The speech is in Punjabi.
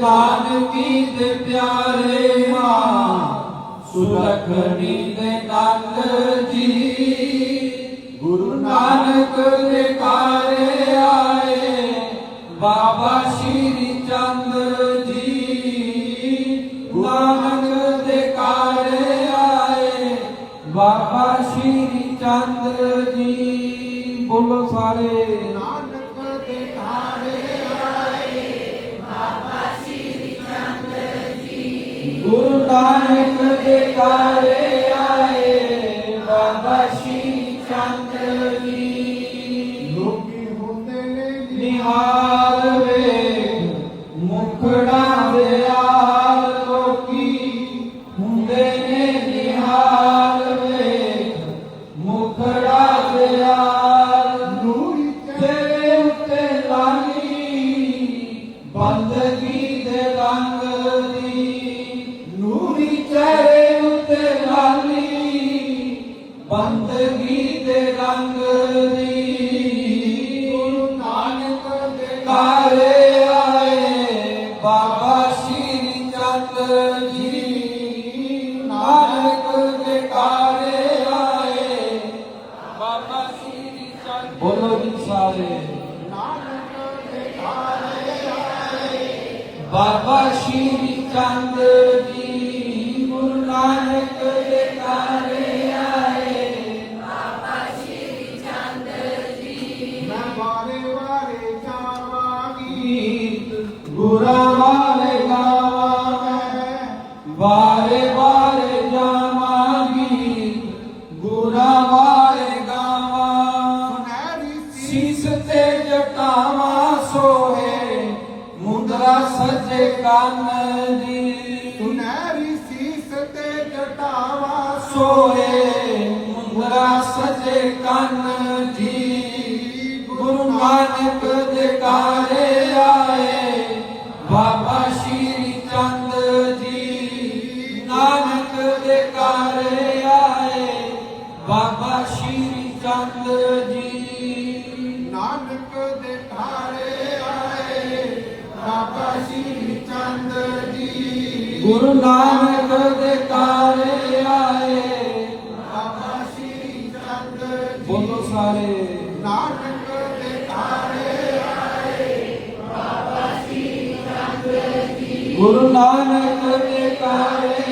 ਨਾਨਕੀ ਦੇ ਪਿਆਰੇ ਮਾਂ ਸੁਲਖਣੀ ਦੇ ਨੰਦ ਜੀ। ਗੁਰੂ ਨਾਨਕ ਦੇ ਘਰ ਆਏ, ਬਾਬਾ ਸ਼੍ਰੀ ਚੰਦ ਜੀ। ਗੁਰੂ ਨਾਨਕ ਦੇ ਘਰ ਆਏ, ਬਾਬਾ ਸ਼੍ਰੀ ਚੰਦ ਜੀ। ਬੋਲੋ ਸਾਰੇ। ਨਾਨਕ ਗੁਰੂ ਨਾਨਕ ਦੇ ਘਰ ਆਏ ਬਾਬਾ ਸ਼੍ਰੀ ਚੰਦ ਜੀ। ਲੋਕੀ ਹੁੰਦੇ ਨੇ ਨਿਹਾਲ ਵੇ ਮੁਖੜਾ ਦੇ ਆਲ ਲੋਕੀ ਹੁੰਦੇ ਨੇ ਨਿਹਾਲ ਵੇ ਮੁਖੜਾ ਦੇ ਆਲ। ਨੂਰੀ ਤੇਰੇ ਉੱਤੇ ਲਾਲੀ ਬੰਦਗੀ ਬਾਬਾ ਚੰਦ ਜੀ ਨਾਨਕ ਦੇ ਘਰ ਆਏ ਬਾਬਾ ਸ਼੍ਰੀ ਚੰਦ ਬੋਲੋ ਜੀ ਸਾਰੇ ਨਾਨਕ ਦੇ ਘਾੜੇ ਬਾਬਾ ਸ਼੍ਰੀ ਚੰਦ ਜੀ ਗੁਰੂ ਨਾਨਕ ਦੇ ਘਰ ਆਏ ਮੈਂ ਵਾਰੇ ਵਾਰੇ ਜਾਵਾਂਗੀ ਗੀਤ ਗੁਰਾਂ ਸੱਜੇ ਕੰਨ ਦੀ ਸੁਨਹਿਰੀ ਸੀਸ ਤੇ ਜਟਾਵਾ ਸੋਏ ਮੁੰਦਰਾ ਸੱਜੇ ਕੰਨ ਬਾਬਾ ਸ਼੍ਰੀ ਚੰਦ ਜੀ। ਨਾਨਕ ਦੇ ਘਾੜੇ ਆਏ ਬਾਬਾ ਸ਼੍ਰੀ ਚੰਦ ਜੀ। ਗੁਰੂ ਨਾਨਕ ਦੇ ਘਰ ਆਏ। ਬਾਬਾ ਸ਼੍ਰੀ ਚੰਦ ਜੀ। ਬੋਲੋ ਸਾਰੇ। ਨਾਨਕ ਦੇ ਘਾੜੇ ਗੁਰੂ ਨਾਨਕ ਦੇ ਘਰ